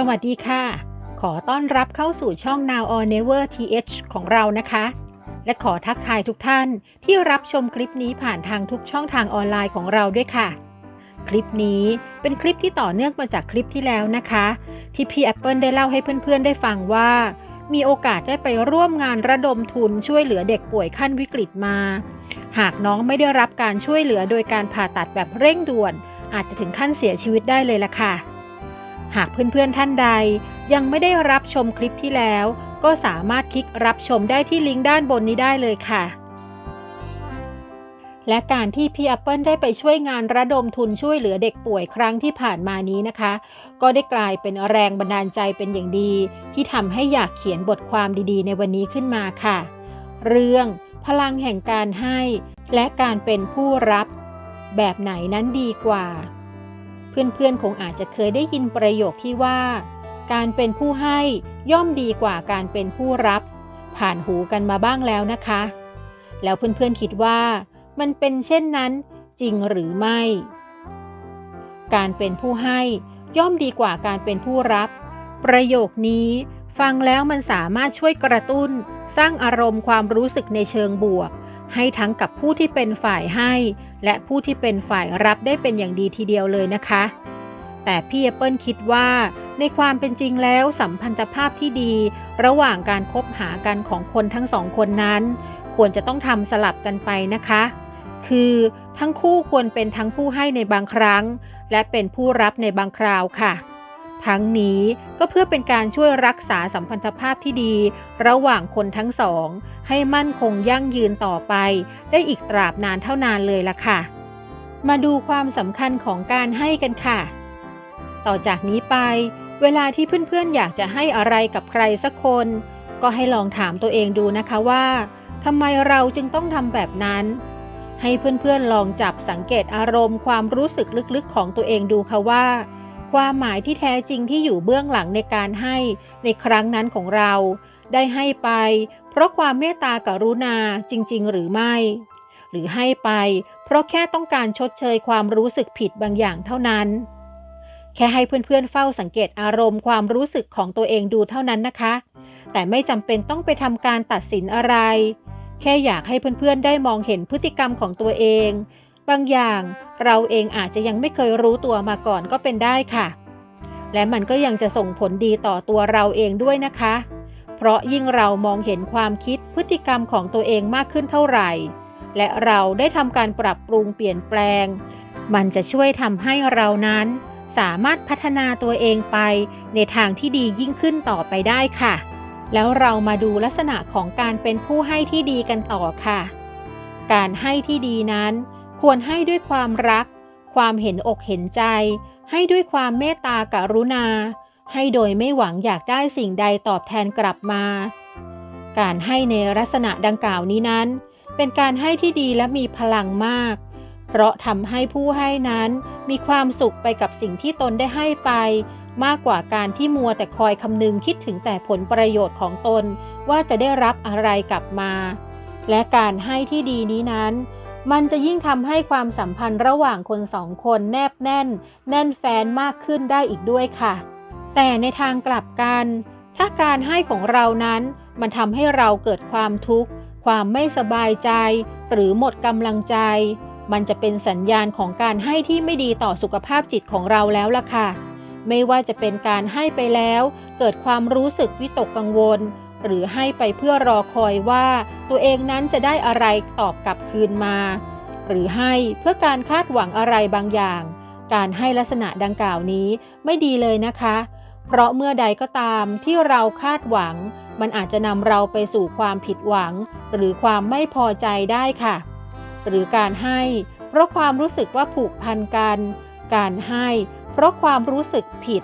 สวัสดีค่ะ ขอต้อนรับเข้าสู่ช่อง Now or Never TH ของเรานะคะ และขอทักทายทุกท่านที่รับชมคลิปนี้ผ่านทางทุกช่องทางออนไลน์ของเราด้วยค่ะ คลิปนี้เป็นคลิปที่ต่อเนื่องมาจากคลิปที่แล้วนะคะ ที่พี่แอปเปิลได้เล่าให้เพื่อนๆได้ฟังว่า มีโอกาสได้ไปร่วมงานระดมทุนช่วยเหลือเด็กป่วยขั้นวิกฤตมา หากน้องไม่ได้รับการช่วยเหลือโดยการผ่าตัดแบบเร่งด่วน อาจจะถึงขั้นเสียชีวิตได้เลยล่ะค่ะ หากเพื่อนๆท่านใด ยังไม่ได้รับชมคลิปที่แล้ว ก็สามารถคลิกรับชมได้ที่ลิงก์ด้านบนนี้ได้เลยค่ะ และการที่พี่แอปเปิลได้ไปช่วยงานระดมทุนช่วยเหลือเด็กป่วยครั้งที่ผ่านมานี้นะคะ ก็ได้กลายเป็นแรงบันดาลใจเป็นอย่างดี ที่ทำให้อยากเขียนบทความดีๆ ในวันนี้ขึ้นมาค่ะ เรื่องพลังแห่งการให้ และการเป็นผู้รับ แบบไหนนั้นดีกว่า เพื่อนๆ คงอาจจะเคยได้ยินประโยคที่ว่า การเป็นผู้ให้ย่อมดีกว่าการเป็นผู้รับ ผ่านหูกันมาบ้างแล้วนะคะ แล้วเพื่อนๆคิดว่ามันเป็นเช่นนั้นจริงหรือไม่ การเป็นผู้ให้ย่อมดีกว่าการเป็นผู้รับ ประโยคนี้ฟังแล้วมันสามารถช่วยกระตุ้น สร้างอารมณ์ความรู้สึกในเชิงบวก ให้ทั้งกับผู้ที่เป็นฝ่ายให้ และผู้ที่เป็นฝ่ายรับได้เป็นอย่างดีทีเดียวเลยนะคะ แต่พี่แอปเปิลคิดว่าในความเป็นจริงแล้วสัมพันธภาพที่ดี ระหว่างการคบหากันของคนทั้งสองคนนั้น ควรจะต้องทำสลับกันไปนะคะ คือทั้งคู่ควรเป็นทั้งผู้ให้ในบางครั้ง และเป็นผู้รับในบางคราวค่ะ ทั้งนี้ก็เพื่อเป็นการช่วยรักษาสัมพันธภาพที่ดี ระหว่างคนทั้งสอง ให้มั่นคงยั่งยืนต่อไป ได้อีกตราบนานเท่านานเลยล่ะค่ะ มาดูความสำคัญของการให้กันค่ะ ต่อจากนี้ไป เวลาที่เพื่อนๆอยากจะให้อะไรกับใครสักคน ก็ให้ลองถามตัวเองดูนะคะว่าทำไมเราจึงต้องทำแบบนั้น ให้เพื่อนๆลองจับสังเกตอารมณ์ความรู้สึกลึกๆของตัวเองดูค่ะว่า ความหมายที่แท้จริงที่อยู่เบื้องหลังในการให้ในครั้งนั้นของเรา ได้ให้ไป เพราะความเมตตากรุณาจริง ๆ หรือไม่ หรือให้ไป เพราะแค่ต้องการชดเชยความรู้สึกผิดบางอย่างเท่านั้น แค่ให้เพื่อนๆเฝ้าสังเกตอารมณ์ความรู้สึกของตัวเองดูเท่านั้นนะคะ แต่ไม่จำเป็นต้องไปทำการตัดสินอะไร แค่อยากให้เพื่อนๆได้มองเห็นพฤติกรรมของตัวเอง บางอย่างเราเองอาจจะยังไม่เคยรู้ตัวมาก่อนก็เป็นได้ค่ะ และมันก็ยังจะส่งผลดีต่อตัวเราเองด้วยนะคะ เพราะยิ่งเรามองเห็นความคิดพฤติกรรมของตัวเองมากขึ้นเท่าไหร่ และเราได้ทำการปรับปรุงเปลี่ยนแปลง มันจะช่วยทำให้เรานั้น สามารถพัฒนาตัวเองไปในทางที่ดียิ่งขึ้นต่อไปได้ค่ะ แล้วเรามาดูลักษณะของการเป็นผู้ให้ที่ดีกันต่อค่ะ การให้ที่ดีนั้น ควรให้ด้วยความรัก ความเห็นอกเห็นใจ ให้ด้วยความเมตตากรุณา ให้โดยไม่หวังอยากได้สิ่งใดตอบแทนกลับมา การให้ในลักษณะดังกล่าวนี้นั้น เป็นการให้ที่ดีและมีพลังมาก เพราะทำให้ผู้ให้นั้นมีความสุขไปกับสิ่งที่ตนได้ให้ไป มากกว่าการที่มัวแต่คอยคำนึงคิดถึงแต่ผลประโยชน์ของตนว่าจะได้รับอะไรกลับมา และการให้ที่ดีนี้นั้น มันจะยิ่งทำให้ความสัมพันธ์ระหว่างคนสองคนแนบแน่น แน่นแฟนมากขึ้นได้อีกด้วยค่ะ แต่ในทางกลับกัน ถ้าการให้ของเรานั้น มันทำให้เราเกิดความทุกข์ ความไม่สบายใจ หรือหมดกำลังใจ มันจะเป็นสัญญาณของการให้ที่ไม่ดีต่อสุขภาพจิตของเราแล้วล่ะค่ะ ไม่ว่าจะเป็นการให้ไปแล้ว เกิดความรู้สึกวิตกกังวล หรือให้ไปเพื่อรอคอยว่าตัวเองนั้นจะได้อะไรตอบกลับคืนมา หรือให้เพื่อการคาดหวังอะไรบางอย่าง การให้ลักษณะดังกล่าวนี้ไม่ดีเลยนะคะ เพราะเมื่อใดก็ตามที่เราคาดหวัง มันอาจจะนำเราไปสู่ความผิดหวัง หรือความไม่พอใจได้ค่ะ หรือการให้เพราะความรู้สึกว่าผูกพันกัน การให้เพราะความรู้สึกผิด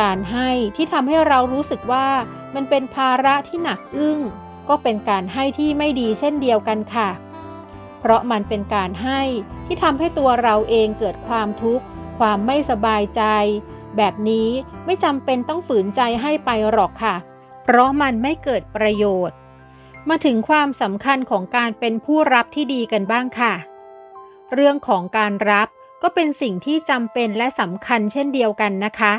การให้ที่ทำให้เรารู้สึกว่า มันเป็นภาระที่หนักอึ้ง ก็เป็นการให้ที่ไม่ดีเช่นเดียวกันค่ะ เพราะมันเป็นการให้ที่ทำให้ตัวเราเองเกิดความทุกข์ ความไม่สบายใจ แบบนี้ไม่จำเป็นต้องฝืนใจให้ไปหรอกค่ะ เพราะมันไม่เกิดประโยชน์ มาถึงความสำคัญของการเป็นผู้รับที่ดีกันบ้างค่ะ เรื่องของการรับก็เป็นสิ่งที่จำเป็นและสำคัญเช่นเดียวกันนะคะ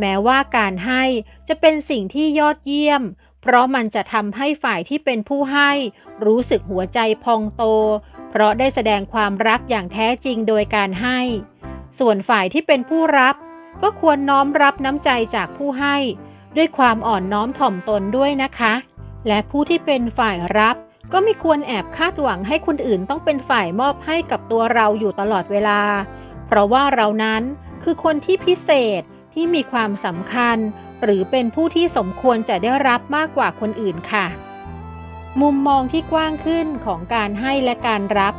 แม้ว่าการให้ จะเป็นสิ่งที่ยอดเยี่ยม เพราะมันจะทำให้ฝ่ายที่เป็นผู้ให้ รู้สึกหัวใจพองโต เพราะได้แสดงความรักอย่างแท้จริงโดยการให้ ส่วนฝ่ายที่เป็นผู้รับ ก็ควรน้อมรับน้ำใจจากผู้ให้ ด้วยความอ่อนน้อมถ่อมตนด้วยนะคะ และผู้ที่เป็นฝ่ายรับก็ไม่ควรแอบคาดหวังให้คนอื่นต้องเป็นฝ่ายมอบให้กับตัวเราอยู่ตลอดเวลา เพราะว่าเรานั้นคือคนที่พิเศษที่มีความสำคัญ หรือเป็นผู้ที่สมควรจะได้รับมากกว่าคนอื่นค่ะ มุมมองที่กว้างขึ้นของการให้และการรับ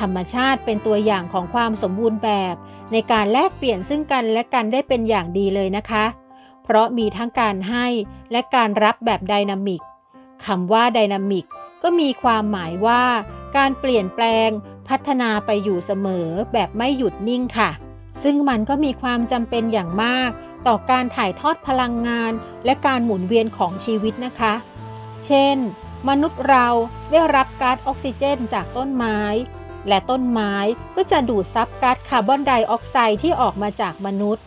ธรรมชาติเป็นตัวอย่างของความสมบูรณ์แบบ ในการแลกเปลี่ยนซึ่งกันและกันได้เป็นอย่างดีเลยนะคะ เพราะมีทั้งการให้และการรับแบบไดนามิกคำว่าไดนามิกก็มีความหมายว่า การเปลี่ยนแปลงพัฒนาไปอยู่เสมอแบบไม่หยุดนิ่งค่ะ ซึ่งมันก็มีความจำเป็นอย่างมาก ต่อการถ่ายทอดพลังงาน และการหมุนเวียนของชีวิตนะคะ เช่น มนุษย์เราได้รับก๊าซออกซิเจนจากต้นไม้ และต้นไม้ก็จะดูดซับก๊าซคาร์บอนไดออกไซด์ที่ออกมาจากมนุษย์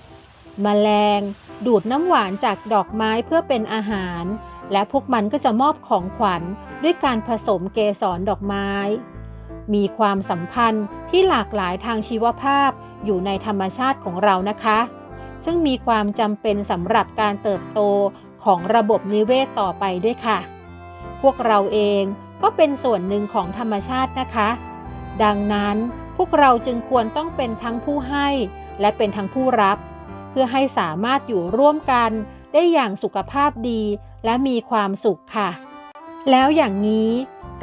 แมลง ดูดน้ำหวานจากดอกไม้เพื่อเป็นอาหาร และพวกมันก็จะมอบของขวัญด้วยการผสมเกสรดอกไม้ มีความสัมพันธ์ที่หลากหลายทางชีวภาพอยู่ในธรรมชาติของเรานะคะ ซึ่งมีความจำเป็นสำหรับการเติบโตของระบบนิเวศต่อไปด้วยค่ะ พวกเราเองก็เป็นส่วนหนึ่งของธรรมชาตินะคะ ดังนั้นพวกเราจึงควรต้องเป็นทั้งผู้ให้และเป็นทั้งผู้รับ เพื่อให้สามารถอยู่ร่วมกันได้อย่างสุขภาพดีและมีความสุขค่ะ แล้วอย่างนี้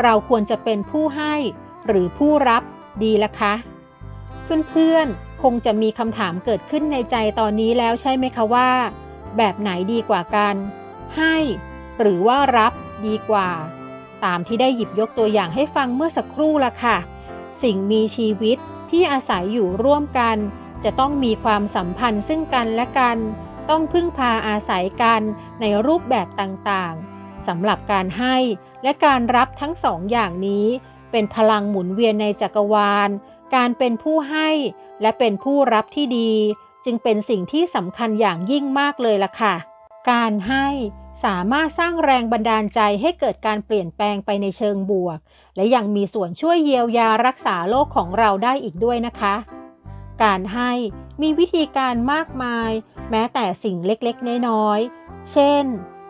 เราควรจะเป็นผู้ให้หรือผู้รับดีละคะ เพื่อนๆ คงจะมีคำถามเกิดขึ้นในใจตอนนี้แล้วใช่ไหมคะว่า แบบไหนดีกว่ากัน ให้ หรือว่ารับดีกว่า ตามที่ได้หยิบยกตัวอย่างให้ฟังเมื่อสักครู่ละค่ะ สิ่งมีชีวิตที่อาศัยอยู่ร่วมกัน จะต้องมีความสัมพันธ์ซึ่งกันและกัน ต้องพึ่งพาอาศัยกันในรูปแบบต่างๆสำหรับการให้และการรับทั้งสองอย่างนี้ เป็นพลังหมุนเวียนในจักรวาล การเป็นผู้ให้ และเป็นผู้รับที่ดี จึงเป็นสิ่งที่สำคัญอย่างยิ่งมากเลยล่ะค่ะ การให้สามารถสร้างแรงบันดาลใจให้เกิดการเปลี่ยนแปลงไปในเชิงบวก และยังมีส่วนช่วยเยียวยารักษาโลกของเราได้อีกด้วยนะคะ การให้มีวิธีการมากมาย แม้แต่สิ่งเล็กๆ น้อยๆ เช่น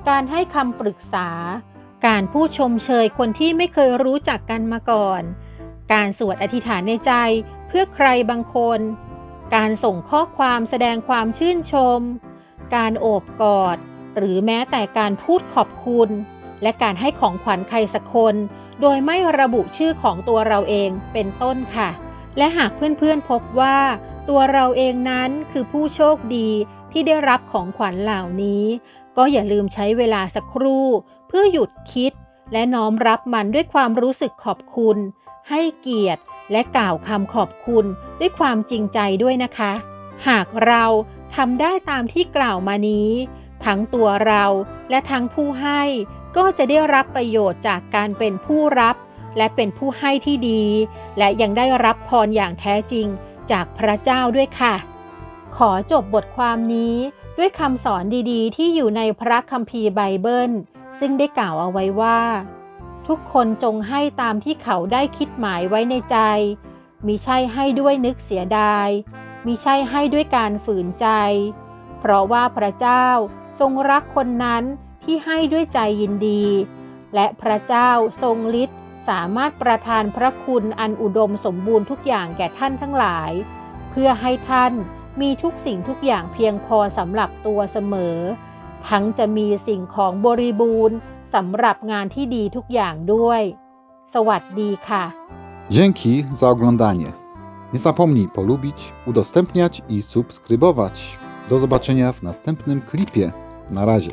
การให้คำปรึกษา การพูดชมเชยคนที่ไม่เคยรู้จักกันมาก่อน การสวดอธิษฐานในใจ เพื่อใครบางคน การส่งข้อความแสดงความชื่นชม การโอบกอด หรือแม้แต่การพูดขอบคุณ และการให้ของขวัญใครสักคน โดยไม่ระบุชื่อของตัวเราเองเป็นต้นค่ะ และหากเพื่อนๆพบว่าตัวเราเองนั้นคือผู้โชคดีที่ได้รับของขวัญเหล่านี้ ก็อย่าลืมใช้เวลาสักครู่ เพื่อหยุดคิด และน้อมรับมันด้วยความรู้สึกขอบคุณ ให้เกียรติ และกล่าวคำขอบคุณด้วยความจริงใจด้วยนะคะ หากเราทำได้ตามที่กล่าวมานี้ ทั้งตัวเราและทั้งผู้ให้ก็จะได้รับประโยชน์จากการเป็นผู้รับ และเป็นผู้ให้ที่ดี และยังได้รับพรอย่างแท้จริงจากพระเจ้าด้วยค่ะ ขอจบบทความนี้ด้วยคำสอนดีๆ ที่อยู่ในพระคัมภีร์ไบเบิล ซึ่งได้กล่าวเอาไว้ว่า ทุกคนจงให้ตามที่เขาได้คิดหมายไว้ในใจ มิใช่ให้ด้วยนึกเสียดาย มิใช่ให้ด้วยการฝืนใจ เพราะว่าพระเจ้าทรงรักคนนั้นที่ให้ด้วยใจยินดี และพระเจ้าทรงฤทธิ์สามารถประทานพระคุณอันอุดมสมบูรณ์ทุกอย่างแก่ท่านทั้งหลาย เพื่อให้ท่านมีทุกสิ่งทุกอย่างเพียงพอสำหรับตัวเสมอ ทั้งจะมีสิ่งของบริบูรณ์ สำหรับงานที่ดีทุกอย่างด้วย สวัสดีค่ะ Dzięki za oglądanie. Nie zapomnij polubić, udostępniać i subskrybować. Do zobaczenia w następnym klipie. Na razie.